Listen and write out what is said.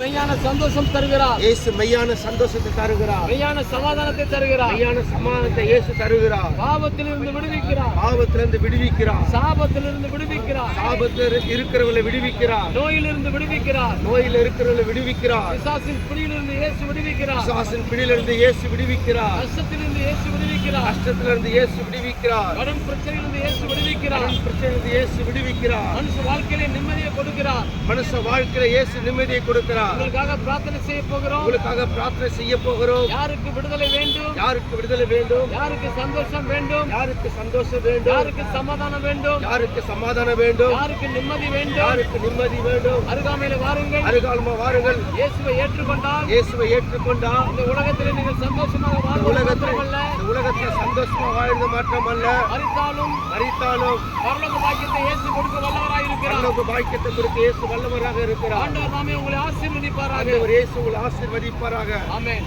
மெய்யான சந்தோஷம் தருகிறார். இயேசு மெய்யான சந்தோஷத்தை தருகிறார். மெய்யான சமாதானத்தை தருகிறார். மெய்யான சமாதானத்தை இயேசு தருகிறார். பாவத்திலிருந்து விடுவிக்கிறார். பாவத்திலிருந்து விடுவிக்கிறார். சாபத்திலிருந்து விடுவிக்கிறார். சாபத்தில் இருக்கிறவங்களை விடுவிக்கிறார். நோயிலிருந்து விடுவிக்கிறார். நோயில் இருக்கிறவங்களை விடுவிக்கிறார். பிசாசின் பிடியிலிருந்து இயேசு விடுவிக்கிறார். பிசாசின் பிடியிலிருந்து இயேசு விடுவிக்கிறார். கஷ்டத்திலிருந்து இயேசு விடுவிக்கிறார். கஷ்டத்திலிருந்து இயேசு விடுவிக்கிறார். கடன் பிரச்சனையிலிருந்து இயேசு விடுவிக்கிறார் பிரச்சனையிலிருந்து இயேசு விடுவிக்கிறார். மனுஷ வாழ்க்கையில நிம்மதியை கொடுக்கிறார். மனுஷ வாழ்க்கையில இயேசு நிம்மதியை கொடுக்கிறார். உங்களுக்காக பிரார்த்தனை செய்ய போகிறோம். உங்களுக்காக பிரார்த்தனை செய்ய போகிறோம். யாருக்கு விடுதலை வேண்டும்? யாருக்கு விடுதலை வேண்டும்? யாருக்கு சந்தோஷம் வேண்டும்? யாருக்கு சந்தோஷம் வேண்டும்? யாருக்கு சமாதானம் வேண்டும்? யாருக்கு சமாதானம் வேண்டும்? யாருக்கு நிம்மதி வேண்டும்? யாருக்கு நிம்மதி வேண்டும்? அருகாமையில வாருங்கள். அருகாலமா வாருங்கள். இயேசுவை ஏற்றுக்கொண்டால் இயேசுவை ஏற்றுக்கொண்டால் இந்த உலகத்தில் நீங்கள் சந்தோஷமாக வாழ்வது உலகத்தில் உலகத்துல சந்தோஷமா வாழ்ந்து மாற்றமல்ல மறித்தாலும் மறித்தாலும் பரலோக பாக்கியத்தை இயேசு கொடுக்க வல்லவராய் இருக்கிறார். பரலோக பாக்கியத்தை கொடுத்து இயேசு வல்லவராக இருக்கிறார். ஆண்டவர் நாமே உங்களை ஆசீர்வதிப்பாராக. ஆண்டவர் இயேசு உங்களை ஆசீர்வதிப்பாராக. ஆமென்.